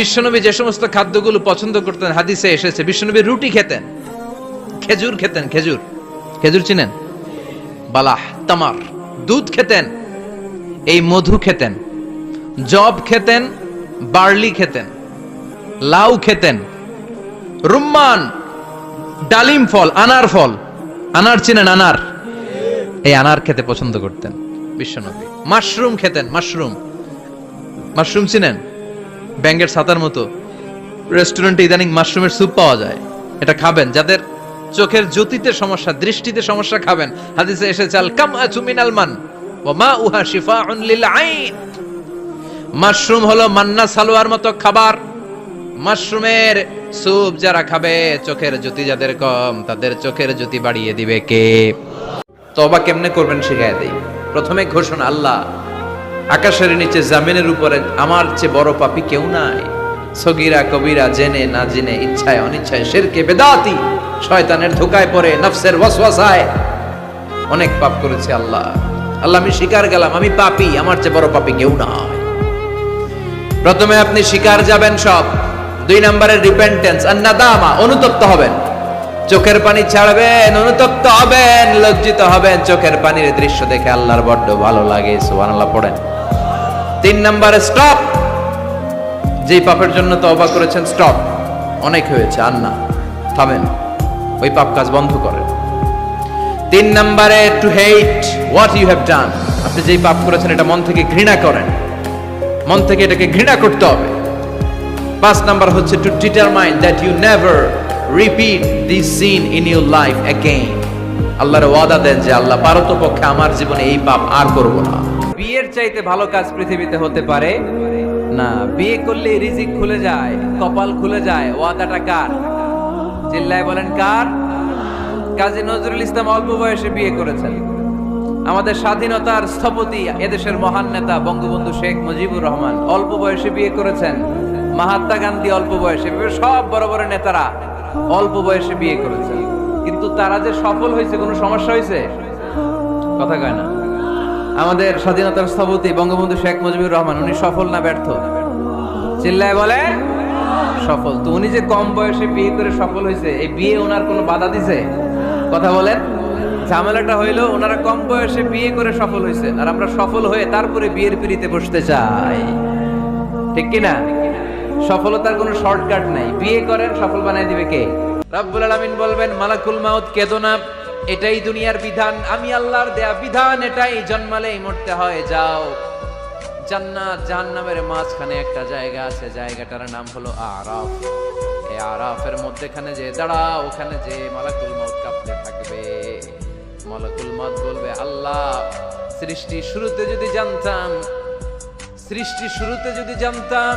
বিশ্বনবী যে সমস্ত খাদ্যগুলো পছন্দ করতেন, হাদিসে এসেছে, বিশ্বনবী রুটি খেতেন। খেজুর খেতেন, খেজুর। খেজুর চিনেন? বালাহ, তামার। দুধ খেতেন, এই মধু খেতেন। জব খেতেন, বার্লি খেতেন। লাউ খেতেন। রুম্মান, ডালিম ফল, আনার ফল। আনার চিনেন, আনার। এই আনার খেতে পছন্দ করতেন বিশ্বনবী। মাশরুম খেতেন, মাশরুম। মাশরুম চিনেন? ব্যাঙ্গের ছাতার মতো। রেস্টুরেন্টে ইদানিং মাশরুমের স্যুপ পাওয়া যায়। এটা খাবেন, যাদের চোখের জ্যোতিতে সমস্যা, দৃষ্টিতে সমস্যা খাবেন। হাদিসে এসেছে, আল কাম মিনাল মান ওয়া মা উহা শিফাউন লিল আইন। মাশরুম হলো মান্না সালোয়ার মতো খাবার। মাশরুমের স্যুপ যারা খাবে, চোখের জ্যোতি যাদের কম, তাদের চোখের জ্যোতি বাড়িয়ে দিবে কে? তবা কেমনে করবেন, শিখায় দেই। প্রথমে ঘোষণা, আল্লাহ আকাশের নিচে, জামিনের উপরে, আমার চেয়ে বড় পাপী কেউ নাই। সগিরা, কবিরা জেনে না জেনে, ইচ্ছায় অনিচ্ছায় শেরকে বেদাতি, শয়তানের ধোকায় পড়ে, নফসের ওয়াসওয়াসায়। অনেক পাপ করেছে আল্লাহ। আল্লাহ, আমি স্বীকার গেলাম, আমি পাপী, আমার চেয়ে বড় পাপী কেউ নয় প্রথমে আপনি স্বীকার যাবেন সব। দুই নম্বরের রিপেন্টেন্স আর নাদামা অনুতপ্ত হবেন। চোখের পানি ছাড়বেন, অনুতপ্ত হবেন, লজ্জিত হবেন। চোখের পানির দৃশ্য দেখে আল্লাহর বড্ড ভালো লাগে, সুবহানাল্লাহ, পড়েন। তিন নম্বরে, স্টপ। যেই পাপের জন্য তওবা করেছেন, স্টপ। অনেক হয়েছে, আর না। থামেন। ওই পাপ কাজ বন্ধ করেন। তিন নম্বরে to hate what you have done আপনি যেই পাপ করেছেন, এটা মন থেকে ঘৃণা করেন। মন থেকে এটাকে ঘৃণা করতে হবে। পাঁচ নাম্বার হচ্ছে to determine that you never repeat this sin in your life again আল্লাহর ওয়াদা দেন যে আল্লাহ পারত পক্ষে আমার জীবনে এই পাপ আর করব না। বিয়ের চাইতে ভালো কাজ পৃথিবীতে হতে পারে? না, বিয়ে করলে রিজিক খুলে যায়, কপাল খুলে যায়, ওয়াদাটা কার? চিল্লায় বলেন কার? কাজী নজরুল ইসলাম অল্প বয়সে বিয়ে করেছেন। আমাদের স্বাধীনতার স্থপতি এদেশের মহান নেতা বঙ্গবন্ধু শেখ মুজিবুর রহমান অল্প বয়সে বিয়ে করেছেন। মহাত্মা গান্ধী অল্প বয়সে সব বড় বড় নেতারা অল্প বয়সে বিয়ে করেছেন কিন্তু তারা যে সফল হয়েছে, কোনো সমস্যা হয়েছে? কথা কয় না। আমাদের স্বাধীনতার স্থপতি বঙ্গবন্ধু শেখ মুজিবুর রহমান, উনি সফল না ব্যর্থ? চিল্লায় বলে, সফল। তো উনি যে কম বয়সে বিয়ে করে সফল হয়েছে, এই বিয়ে ওনার কোনো বাধা দিছে? কথা বলেন। ঝামেলাটা হইল, ওনারা কম বয়সে বিয়ে করে সফল হয়েছে আর আমরা সফল হয়ে তারপরে বিয়ের পিড়িতে বসতে চাই। ঠিক কি না সফলতার কোনো শর্টকাট নাই। বিয়ে করেন, সফল বানাই দিবে কে? রব্বুল আলামিন বলবেন, মালাকুল মাউত কেদো না। এটাই দুনিয়ার বিধান। আমি আল্লাহর দেয়া বিধান, এটাই জন্মালেই মরতে হয়, যাও। জান্নাত, জাহান্নামের মাঝখানে একটা জায়গা আছে। জায়গাটার নাম হলো আরাফ। এই আরাফের মধ্যেখানে যে দাঁড়া ওখানে যে মালাকুল মাউত কাঁপতে থাকবে। মালাকুল মাউত বলবে, আল্লাহ, সৃষ্টি শুরুতে যদি জানতাম, সৃষ্টি শুরুতে যদি জানতাম